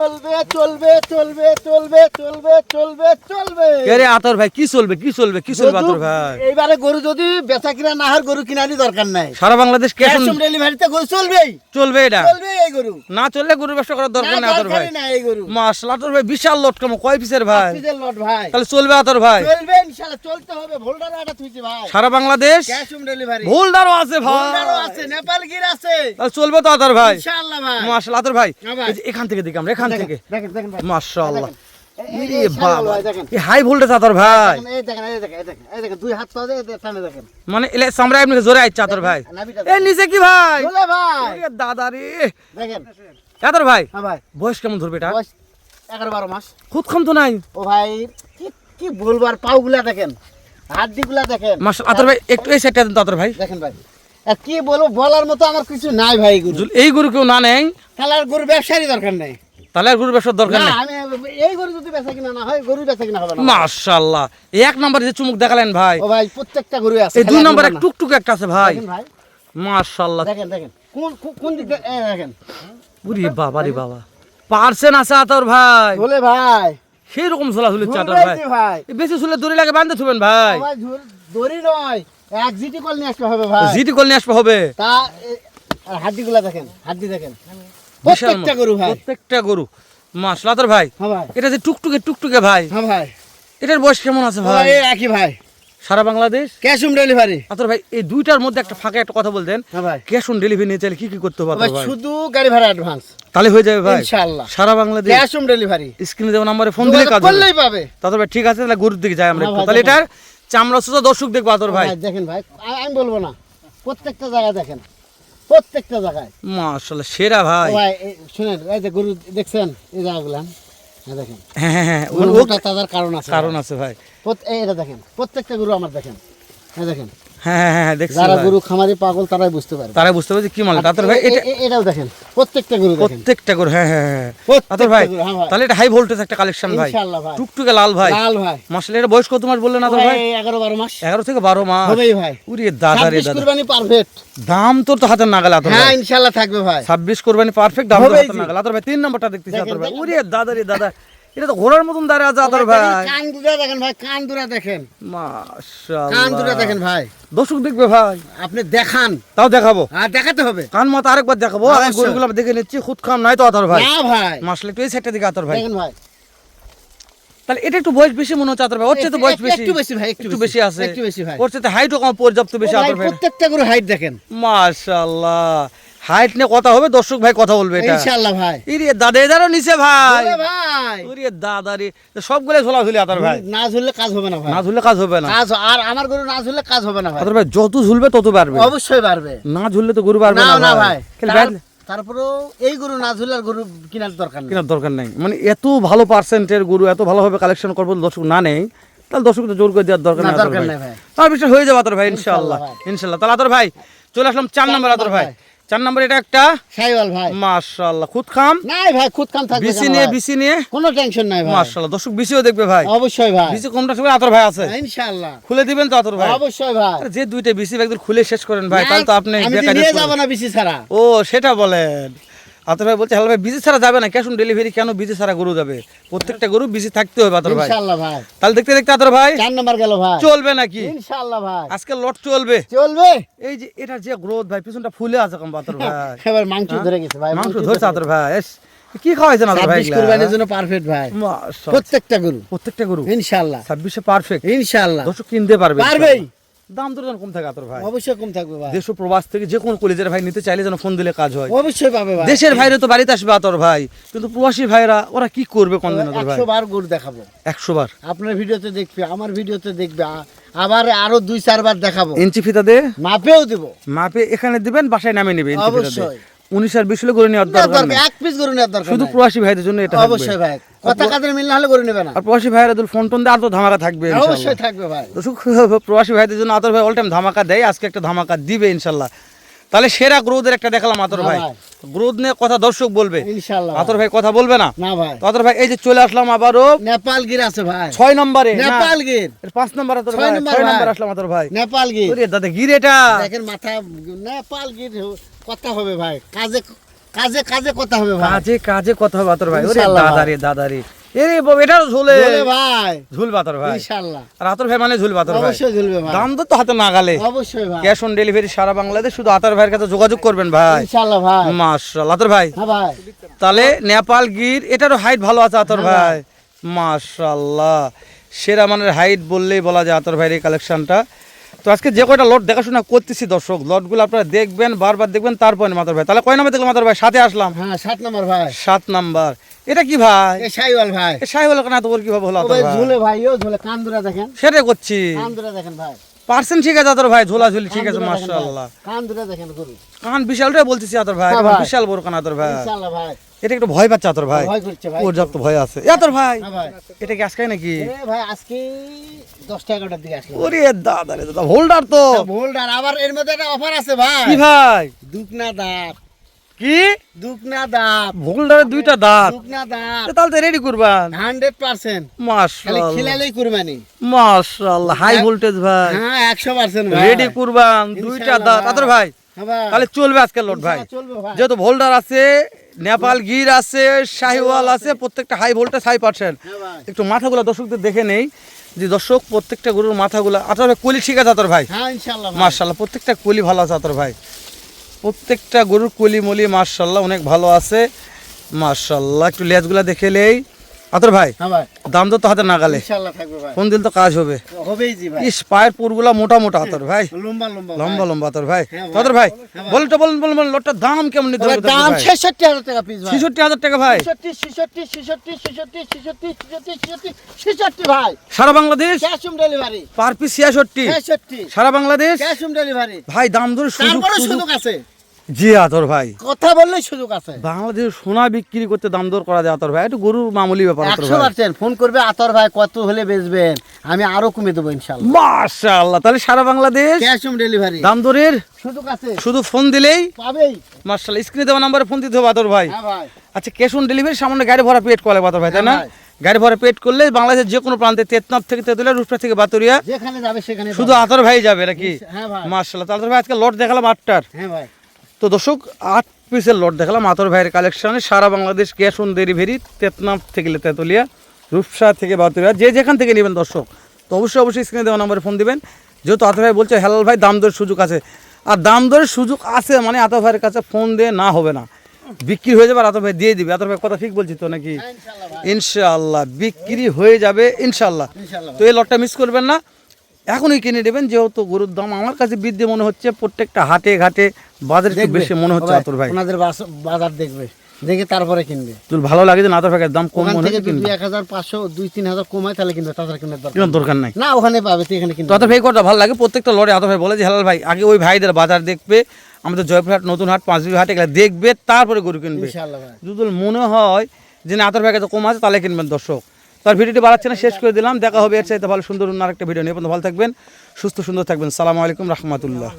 চলবে চলবে চলবে চলবে চলবে চলবে কে আতর ভাই কি চলবে কি চলবে কি চলবে আতর ভাই? এইবারে গরু যদি বেচা কিনা না গরু দরকার নাই। সারা বাংলাদেশ ক্যাশ অন ডেলিভারিতে গরু চলবেই। চলবে এটা? চলবে এই গরু। না চললে গরু ব্যবসা করার দরকার নেই আতর ভাই। না এই গরু। মাশাআল্লাহ আতর ভাই বিশাল লট কামো কয় পিসের ভাই? পিসের লট ভাই। তাহলে চলবে আতর ভাই। চলবে ইনশাআল্লাহ চলতে হবে। ভোল্ডার তুইছি ভাই। সারা বাংলাদেশ? ক্যাশ অন ডেলিভারি আছে ভাই। ভোল্ডারও আছে নেপাল গির আছে। তাহলে চলবে তো আতর ভাই। ইনশাআল্লাহ ভাই। মাশাআল্লাহ আতর ভাই। হ্যাঁ এখান থেকে দেখি আমরা এখান থেকে। দেখেন দেখেন ভাই। মাশাআল্লাহ ভাই, দেখেন। হাই ভোল্টেজ আতর ভাই। মানে এলে সামরা এমনি জোরে আইছে আতর ভাই। নিচে কি ভাই? দাদা রে। দেখেন। আতর ভাই বয়স কেমন ধরবে এটা? এগারো বারো মাস। খুদ খাম তো নাই। ও ভাই কি কি বলব আর পাউগুলা দেখেন হাড্ডিগুলা দেখেন। মাশাআল্লাহ আতর ভাই একটু এই সাইডটা দেন তো আতর ভাই। দেখেন ভাই। আর কি বলব বলার মতো আমার কিছু নাই ভাই এই গরু কেউ না নেই খেলার গরু ব্যবসারই দরকার নাই। তাহলে আর গরু ব্যবসার দরকার নেই? এই গরু যদি বেচা কিনা না হয় গরু বেচা কিনা হবে না। মাশাআল্লাহ। এক নাম্বার যে চুমুক দেখালেন ভাই। ও ভাই প্রত্যেকটা গরু আছে এই দুই এক টুকটুক একটা আছে ভাই। মাশাআল্লাহ। দেখেন দেখেন। কোন কোন- দিক দেখেন। উরি বাবা রে বাবা। পার্সেন আছে আতর ভাই। বলে ভাই। সেই রকম ঝোলা ঝুলি চাটর ভাই। বেশি ঝুলে দড়ি লাগে বাঁধতে থুবেন ভাই। দড়ি নয়। এক জিটি কল নিয়ে আসতে হবে ভাই। জিটি কল নিয়ে আসবে হবে। তা হাড্ডিগুলা দেখেন হাড্ডি দেখেন। প্রত্যেকটা গরু ভাই। প্রত্যেকটা গরু। আতর ভাই। হ্যাঁ এটা যে টুকটুকে টুকটুকে ভাই। হ্যাঁ ভাই। এটার বয়স কেমন আছে ভাই? এই একই ভাই। সারা বাংলাদেশ? Cash on delivery. আতর ভাই এই দুইটার মধ্যে একটা ফাঁকা একটা কথা বলতেন। হ্যাঁ ক্যাশ অন ডেলিভারি নিয়ে চাইলে কি কি করতে হবে ভাই শুধু গাড়ি ভাড়া অ্যাডভান্স তাহলে হয়ে যাবে ভাই। ইনশাআল্লাহ। সারা বাংলাদেশ। Cash on delivery. স্ক্রিনে দেওয়া নাম্বারে ফোন দিলে কাজ করলেই পাবে। ভাই ঠিক আছে তাহলে গরুর দিকে যাই আমরা হ্যাঁ তাহলে এটার চামড়া দর্শক দেখব আতর ভাই। ভাই দেখেন ভাই। আমি বলব না। প্রত্যেকটা জায়গায় দেখেন। প্রত্যেকটা জায়গায়। মাশাআল্লাহ সেরা ভাই। ভাই শুনেন এই যে গরু দেখছেন এই জায়গাগুলো হ্যাঁ দেখেন। হ্যাঁ হ্যাঁ ওটা গরু ও- ও মোটা তাজার কারণ আছে। কারণ আছে ভাই। এটা দেখেন প্রত্যেকটা গরু আমার দেখেন হ্যাঁ দেখেন। হ্যাঁ হ্যাঁ হ্যাঁ দেখছি যারা। গরু খামারি পাগল তারাই বুঝতে পারে তারাই বুঝতে পারে কি মাল। তাদের ভাই এটা এটাও দেখেন। প্রত্যেকটা গরু প্রত্যেকটা গরু হ্যাঁ হ্যাঁ হ্যাঁ। আতর ভাই গরু, হ্যাঁ ভাই। তাহলে এটা হাই ভোল্টেজ একটা কালেকশন ভাই। টুকটুকে লাল ভাই। লাল ভাই। মাসলে এটা বয়স কত মাস বললেন আতর ভাই ভাই? এগারো বারো মাস। এগারো থেকে বারো মাস। হবেই ভাই। দাদা রে দাদা। কুরবানি পারফেক্ট দাম তোর তো হাতের নাগাল আতর হ্যাঁ ভাই। ইনশাআল্লাহ থাকবে ভাই। ছাব্বিশ কুরবানি পারফেক্ট দাম হবেই হাতের নাগাল। আতর ভাই তিন নম্বরটা দেখতেছি আতর ভাই। দাদা রে দাদা। এটা তো ঘোড়ার মতন দাঁড়িয়ে আছে আতর ভাই কান দুরা দেখেন ভাই কান দুরা দেখেন। মাশাআল্লাহ। কান দুরা দেখেন ভাই। দর্শক দেখবে ভাই। আপনি দেখান। তাও দেখাবো। আর দেখাতে হবে। কান আরেকবার দেখাবো। আমি গরুগুলো দেখে নিচ্ছি খুদ খাম নাই তো আতর ভাই। না ভাই। মাসলে একটু এই সাইডটা দিকে আতর ভাই? দেখেন ভাই। তাহলে এটা একটু বয়স বেশি মনে হচ্ছে আতর ভাই। ওর চেয়ে তো বয়স বেশি। একটু বেশি ভাই একটু বেশি। আছে। একটু বেশি ভাই। ওর চেয়ে হাইটও কম পর্যাপ্ত বেশি ভাই, ভাই। প্রত্যেকটা গরু হাইট দেখেন। মাশাআল্লাহ। হাইট নিয়ে কথা হবে দর্শক ভাই কথা বলবে এটা। ইনশাআল্লাহ ভাই। ইরে দাদা এদারও নিচে ভাই। ভাই। ওরে দাদা রে সবগুলো ঝোলা ঝুলি আতর ভাই। না ঝুললে কাজ হবে না ভাই। না ঝুললে কাজ হবে না। কাজ আর আমার গরু না ঝুললে কাজ হবে না ভাই। আতর ভাই যত ঝুলবে তত পারবে অবশ্যই পারবে না ঝুললে তো গরু পারবে না না না ভাই। ভাই। খালি তার- ব্যাট- তারপরেও এই গরু না ঝুললে গরু কেনার দরকার নেই। কেনার দরকার নেই। মানে এত ভালো পার্সেন্টের গরু এত ভালোভাবে কালেকশন করব দর্শক না নেই তাহলে দর্শক তো জোর করে দেওয়ার দরকার নেই বিষয় হয়ে যাবে আতর ভাই ইনশাআল্লাহ। ইনশাআল্লাহ ইনশাআল্লাহ। তাহলে আতর ভাই চলে আসলাম চার নম্বর আতর ভাই। চার নম্বর এটা একটা? সাইওয়াল ভাই। মাশাআল্লাহ খুদ খাম? নাই ভাই খুদ খাম থাকবে বিসি নিয়ে বিসি নিয়ে? কোনো টেনশন নাই ভাই। মাশাআল্লাহ দর্শক বিসিও দেখবে ভাই। অবশ্যই ভাই। বিসি কোনটা সবাই আতর ভাই আছে। ইনশাআল্লাহ। খুলে দিবেন তো আতর ভাই। অবশ্যই ভাই। যে দুইটা বিসি একদম খুলে শেষ করেন ভাই তাহলে তো আপনি আমি নিয়ে যাব না বিসি ছাড়া। ও সেটা বলেন। আতর ভাই বলছে হ্যালো ভাই বিজি ছাড়া যাবে না। ক্যাশ অন ডেলিভারি কেন বিজি ছাড়া গরু যাবে? প্রত্যেকটা গরু বিজি থাকতে হবে আতর ভাই। ইনশাআল্লাহ ভাই। তাহলে দেখতে দেখতে আতর ভাই চার নাম্বার গেল ভাই। চলবে নাকি? ইনশাআল্লাহ ভাই। আজকে লট চলবে। চলবে? এই যে এটা যে গ্রোথ ভাই পিছনটা ফুলে আছে কম আতর ভাই। এবার মাংস ধরে গেছে ভাই মাংস ধরছে আতর ভাই এস, কি খাওয়াইছেন আতর ভাই কুরবানির জন্য পারফেক্ট ভাই। প্রত্যেকটা গরু। প্রত্যেকটা গরু? ইনশাআল্লাহ। ছাব্বিশে পারফেক্ট ইনশাআল্লাহ। দর্শক কিনতে পারবে পারবেই। দাম কম থাকে আতর ভাই। অবশ্যই কম থাকবে ভাই। দেশ প্রবাস থেকে যে কোনো কলেজের ভাই নিতে চাইলে যেন ফোন দিলে কাজ হয়। অবশ্যই পাবে ভাই। দেশের ভাইরা তো বাড়িতে আসবে আতর ভাই। কিন্তু প্রবাসী ভাইরা ওরা কি করবে কোন দিন আতর ভাই? একশো বার গরু দেখাবো। একশো বার? আপনার ভিডিওতে দেখবে আমার ভিডিওতে দেখবে আবার আরও দুই চারবার দেখাবো। ইঞ্চি ফিতা দে। মাপেও দেব। মাপে এখানে দিবেন বাসায় নামিয়ে নেবে ইঞ্চি ফিতা অবশ্যই। উনিশ আর বিশ হলে করে নেওয়ার দরকার নেই। এক পিস নেওয়ার দরকার শুধু প্রবাসী ভাইদের জন্য এটা অবশ্যই ভাই কথা কাদের মিল না হলে নেবে না। আর প্রবাসী ভাইরা ফোন টোন দেয় আর তো ধামাকা থাকবে অবশ্যই থাকবে ভাই। প্রবাসী ভাইদের জন্য আতর ভাই অল টাইম ধামাকা দেয় আজকে একটা ধামাকা দিবে ইনশাল্লাহ। তাহলে সেরা গ্রোথের একটা দেখালাম আতর ভাই। গ্রোথ নিয়ে কথা দর্শক বলবে। আতর ভাই কথা বলবে না? না ভাই। আতর ভাই এই যে চলে আসলাম আবারও। নেপাল গির আছে ভাই। ছয় নম্বরে নেপাল গির। পাঁচ নম্বর আতর ভাই। নম্বর আসলাম আতর ভাই। নেপাল গির। ওরে দাদা গির এটা। দেখেন মাথা নেপাল গির। কথা হবে ভাই। কাজে কাজে কাজে কথা হবে ভাই। কাজে কাজে কথা হবে ভাই। ওরে এরে ঝোলে। ভাই। ঝুল বাতর ভাই। ইনশাআল্লাহ আতর ভাই মানে ঝুল বাতর ভাই। অবশ্যই ঝুলবে ভাই। দাম তো তো হাতে নাগালে অবশ্যই ভাই। ক্যাশ অন ডেলিভারি সারা বাংলাদেশ শুধু আতর ভাইয়ের কাছে যোগাযোগ করবেন ভাই। ইনশাআল্লাহ ভাই। মাশাআল্লাহ আতর ভাই হ্যাঁ ভাই। তাহলে নেপাল গির এটারও হাইট ভালো আছে আতর হ্যাঁ ভাই। মাশাআল্লাহ সেরা মানের হাইট বললেই বলা যায় আতর ভাইয়ের এই কালেকশনটা তো আজকে যে কয়টা লট দেখাশোনা করতেছি দর্শক লটগুলো আপনারা দেখবেন বারবার দেখবেন তারপরে মাতার ভাই। তাহলে কয় নাম্বার দেখলাম মাতার ভাই? সাথে আসলাম। হ্যাঁ সাত নম্বর ভাই। সাত নাম্বার। এটা কি ভাই? এ সাইওয়াল ভাই। এ সাইওয়াল কেন কি কীভাবে হলো ঝুলে ভাই ও ঝুলে কান দেখেন। সেটা করছি। কান দেখেন ভাই। পার্সেন্ট ঠিক আছে আতর ভাই ঝোলাঝুলি ঠিক আছে ভাই। মাশাআল্লাহ। কান দুটো দেখেন গরু। কান বিশালটাই বলতেছি আতর ভাই হ্যাঁ কান বিশাল বড় কান আতর ভাই। ইনশাআল্লাহ ভাই। এটা একটু ভয় পাচ্ছে আতর ভাই। ভয় করছে ভাই। ওর যত ভয় আছে। এ আতর ভাই হ্যাঁ এটা কি আজকে নাকি? এ ভাই আজকে দশটা এগারোটার দিকে আসলো ওরে দাদা রে দাদা হোল্ডার তো। ভোল্ডার আবার এর মধ্যে একটা অফার আছে ভাই। কি ভাই? দুকনা দাঁত কি? দুকনা দাঁত দুইটা দাঁত। দুকনা দাঁত তাহলে রেডি করবান। Hundred percent. খালি মাশাআল্লাহ খিলালেই কুরবানি। মাশাআল্লাহ হাই ভোল্টেজ ভাই। হ্যাঁ ভাই। রেডি করবান। দুইটা দাঁত। আতর ভাই হ্যাঁ তাহলে চলবে আজকে লোড ভাই। যেহেতু ভোল্ডার আছে নেপাল গির আছে শাহিওয়াল আছে প্রত্যেকটা হাই ভোল্টেজ হাই পার্সেন্ট হ্যাঁ একটু মাথাগুলো দর্শকদের দেখে নেই যে দর্শক প্রত্যেকটা গরুর মাথাগুলো আতর ভাই কলি ঠিক আছে আতর ভাই? হ্যাঁ মার্শাল্লাহ প্রত্যেকটা কলি ভালো আছে আতর ভাই। প্রত্যেকটা গরুর কলি মলি মার্শাল্লাহ অনেক ভালো আছে। মার্শাল্লাহ একটু লেজগুলা দেখেলেই আতর হ্যাঁ ভাই দাম তো হাতে না নাগালে কোন দিন তো কাজ হবে। ইস পায়ের পুরগুলা মোটা মোটা আতর ভাই। লম্বা লম্বা আতর ভাই। হ্যাঁ আতর ভাই হ্যাঁ বল তো বলুন বলুন লটটার দাম কেমন নিতে হবে দাম 66000 টাকা পিস ভাই। 66000 টাকা ভাই। 66 66 66 66 66 66 ভাই। সারা Bangladesh? Cash on delivery. Per piece 66 66 সারা বাংলাদেশ? Cash on delivery. ভাই দাম ধরে সুযোগ সুযোগ আছে। জি আতর ভাই। কথা বললে সুযোগ আছে। বাংলাদেশে সোনা বিক্রি করতে দাম দর করা যায় আতর ভাই। একটু গরুর মামুলি ব্যাপার আতর ভাই। ফোন করবে আতর ভাই কত হলে বেচবেন? আমি আরও কমে দেবো ইনশাল্লাহ মাশাআল্লাহ তাহলে সারা বাংলাদেশ ক্যাশ অন ডেলিভারি। দাম দরের সুযোগ আছে। শুধু ফোন দিলেই পাবেই। মাশাআল্লাহ স্ক্রিনে দেওয়া নম্বরে ফোন দিতে হবে আতর ভাই। হ্যাঁ ভাই। আচ্ছা ক্যাশ অন ডেলিভারি সামান্য গাড়ি ভাড়া পেট করে বাতর ভাই তাই না? হ্যাঁ গাড়ি ভাড়া পেট করলে বাংলাদেশের যে কোনো প্রান্তে তেতনাথ থেকে তেতুলিয়া রূপসা থেকে বাতুরিয়া যেখানে যাবে সেখানে শুধু আতর ভাই যাবে নাকি? হ্যাঁ ভাই। মার্শাল্লাহ তাহলে ভাই আজকে লট দেখালাম আটটার। হ্যাঁ ভাই। তো দর্শক আট পিসের লট দেখালাম। আতর ভাইয়ের কালেকশনে সারা বাংলাদেশ ক্যাশ অন ডেলিভারি তেতনাথ থেকে তেতুলিয়া রূপসা থেকে বাতুরিয়া যে যেখান থেকে নেবেন দর্শক তো অবশ্যই অবশ্যই স্ক্রিনে দেওয়া নম্বরে ফোন দিবেন। যেহেতু আতর ভাই বলছে হেলাল ভাই দাম দরের সুযোগ আছে। আর দাম দরের সুযোগ আছে মানে আতর ভাইয়ের কাছে ফোন দিয়ে না হবে না। বিক্রি হয়ে যাবে আর আতর ভাই দিয়ে দিবে। আতর ভাই কথা ঠিক বলছি তো নাকি? ইনশাল্লাহ ইনশাআল্লাহ বিক্রি হয়ে যাবে ইনশাআল্লাহ। ইনশাল্লাহ তো এই লটটা মিস করবেন না। এখনই কিনে নেবেন যেহেতু গরুর দাম আমার কাছে বৃদ্ধি মনে হচ্ছে প্রত্যেকটা হাটে ঘাটে বাজারে একটু। বেশি মনে হচ্ছে আতর ভাই। বাস- বাজার দেখবে দেখে তারপরে কিনবে। তোর ভালো লাগে যে না আতর ভাইয়ের দাম কম মনে হচ্ছে কিনবে। এক হাজার পাঁচশো দুই তিন হাজার কমায় তাহলে কিনবে তাছাড়া কিনবে দরকার কেনার দরকার নাই। না ওখানে পাবে তুই এখানে তো কিনবে আতর ভাই কথা ভালো লাগে প্রত্যেকটা লড়ে আতর ভাই বলে যে হেলাল ভাই আগে ওই ভাইদের বাজার দেখবে আমাদের জয়পুরহাট নতুন হাট পাঁচবি হাট এগুলো দেখবে তারপরে গরু কিনবে। ইনশাল্লাহ ভাই। যদি মনে হয় যে না আতর ভাই কাছে কম আছে তাহলে কিনবেন দর্শক। তার ভিডিওটি বাড়াচ্ছে না, শেষ করে দিলাম। দেখা হবে এর চাইতে ভালো সুন্দর অন্য আরেকটা ভিডিও নিয়ে। ভালো থাকবেন, সুস্থ সুন্দর থাকবেন। সালামু আলাইকুম, রহমতুল্লাহ।